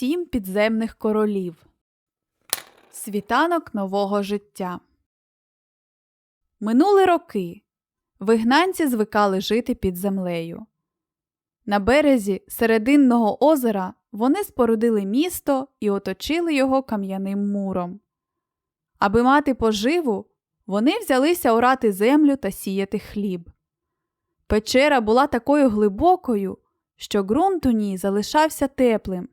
Сім підземних королів. Світанок нового життя. Минули роки. Вигнанці звикали жити під землею. На березі серединного озера вони спорудили місто і оточили його кам'яним муром. Аби мати поживу, вони взялися орати землю та сіяти хліб. Печера була такою глибокою, що ґрунт у ній залишався теплим,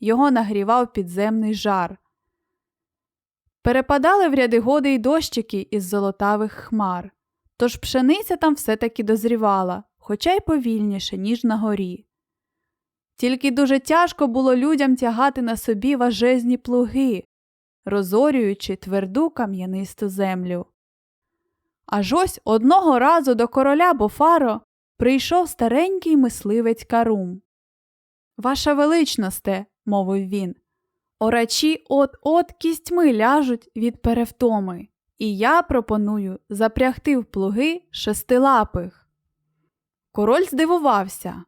його нагрівав підземний жар. Перепадали в ряди годи й дощики із золотавих хмар, тож пшениця там все-таки дозрівала, хоча й повільніше, ніж на горі. Тільки дуже тяжко було людям тягати на собі важезні плуги, розорюючи тверду кам'янисту землю. Аж ось одного разу до короля Бофаро прийшов старенький мисливець Карум. Ваша величносте, мовив він, орачі от-от кістьми ляжуть від перевтоми, і я пропоную запрягти в плуги шестилапих. Король здивувався.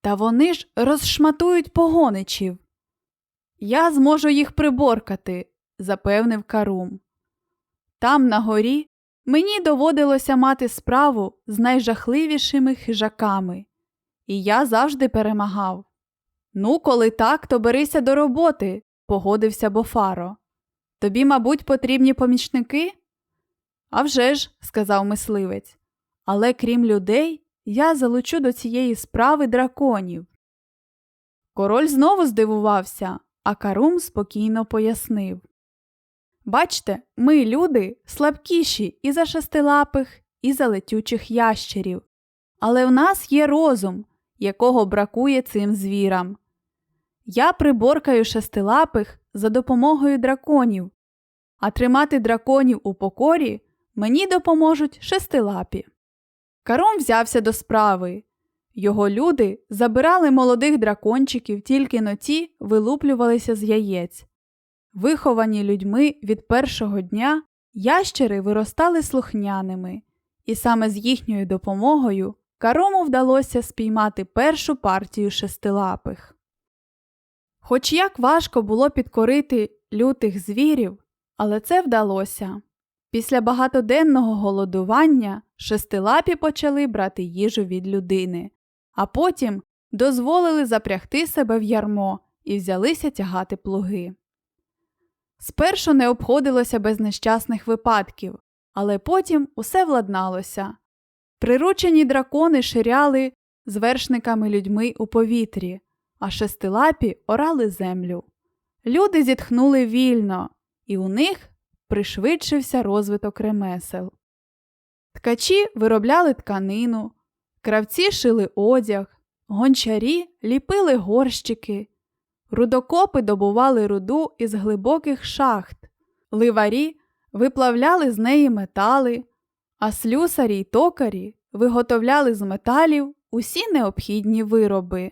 Та вони ж розшматують погоничів. Я зможу їх приборкати, запевнив Карум. Там, на горі, мені доводилося мати справу з найжахливішими хижаками, і я завжди перемагав. Ну, коли так, то берися до роботи, погодився Бофаро. Тобі, мабуть, потрібні помічники? «А вже ж», – сказав мисливець, але крім людей, я залучу до цієї справи драконів. Король знову здивувався, а Карум спокійно пояснив Бачте, ми, люди, слабкіші і за шестилапих, і за летючих ящерів, але в нас є розум, якого бракує цим звірам. Я приборкаю шестилапих за допомогою драконів, а тримати драконів у покорі мені допоможуть шестилапі. Каром взявся до справи. Його люди забирали молодих дракончиків, тільки но ті вилуплювалися з яєць. Виховані людьми від першого дня ящери виростали слухняними, і саме з їхньою допомогою Карому вдалося спіймати першу партію шестилапих. Хоч як важко було підкорити лютих звірів, але це вдалося. Після багатоденного голодування шестилапі почали брати їжу від людини, а потім дозволили запрягти себе в ярмо і взялися тягати плуги. Спершу не обходилося без нещасних випадків, але потім усе владналося. Приручені дракони ширяли з вершниками людьми у повітрі, а шестилапі орали землю. Люди зітхнули вільно, і у них пришвидшився розвиток ремесел. Ткачі виробляли тканину, кравці шили одяг, гончарі ліпили горщики, рудокопи добували руду із глибоких шахт, ливарі виплавляли з неї метали, а слюсарі й токарі виготовляли з металів усі необхідні вироби.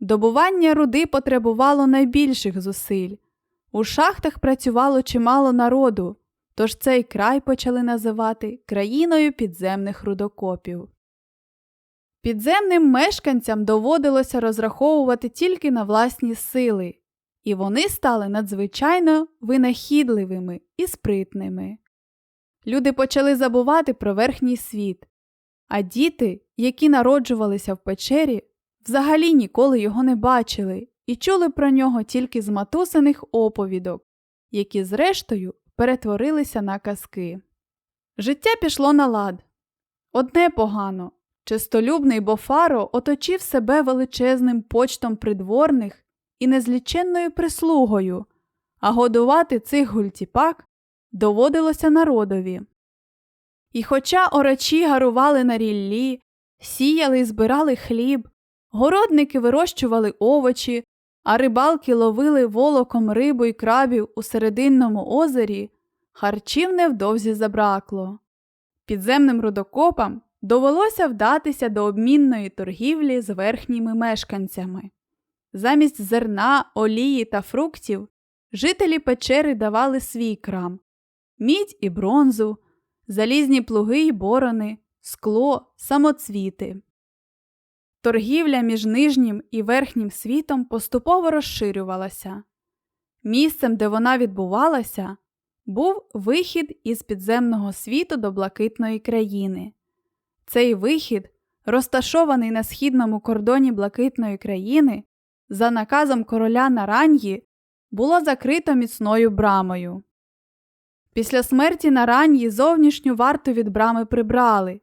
Добування руди потребувало найбільших зусиль. У шахтах працювало чимало народу, тож цей край почали називати країною підземних рудокопів. Підземним мешканцям доводилося розраховувати тільки на власні сили, і вони стали надзвичайно винахідливими і спритними. Люди почали забувати про верхній світ, а діти, які народжувалися в печері, взагалі ніколи його не бачили і чули про нього тільки з матусиних оповідок, які, зрештою, перетворилися на казки. Життя пішло на лад. Одне погано чистолюбний Бофаро оточив себе величезним почтом придворних і незліченною прислугою, а годувати цих гультіпак доводилося народові. І хоча орачі гарували на ріллі, сіяли і збирали хліб, городники вирощували овочі, а рибалки ловили волоком рибу й крабів у серединному озері, харчів невдовзі забракло. Підземним рудокопам довелося вдатися до обмінної торгівлі з верхніми мешканцями. Замість зерна, олії та фруктів жителі печери давали свій крам, мідь і бронзу, залізні плуги й борони, скло, самоцвіти. Торгівля між нижнім і верхнім світом поступово розширювалася. Місцем, де вона відбувалася, був вихід із підземного світу до блакитної країни. Цей вихід, розташований на східному кордоні блакитної країни, за наказом короля Нараньї, було закрито міцною брамою. Після смерті на Нараньї зовнішню варту від брами прибрали,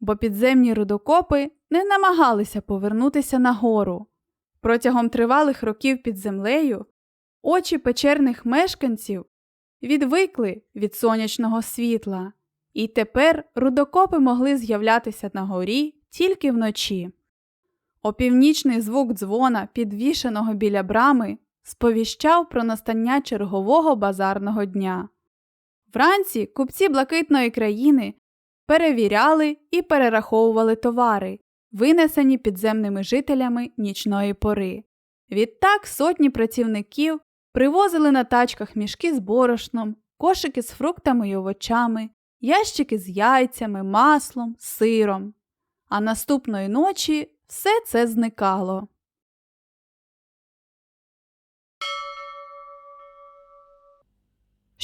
бо підземні рудокопи не намагалися повернутися нагору. Протягом тривалих років під землею очі печерних мешканців відвикли від сонячного світла, і тепер рудокопи могли з'являтися на горі тільки вночі. Опівнічний звук дзвона, підвішеного біля брами, сповіщав про настання чергового базарного дня. Вранці купці блакитної країни перевіряли і перераховували товари, винесені підземними жителями нічної пори. Відтак сотні працівників привозили на тачках мішки з борошном, кошики з фруктами й овочами, ящики з яйцями, маслом, сиром. А наступної ночі все це зникало.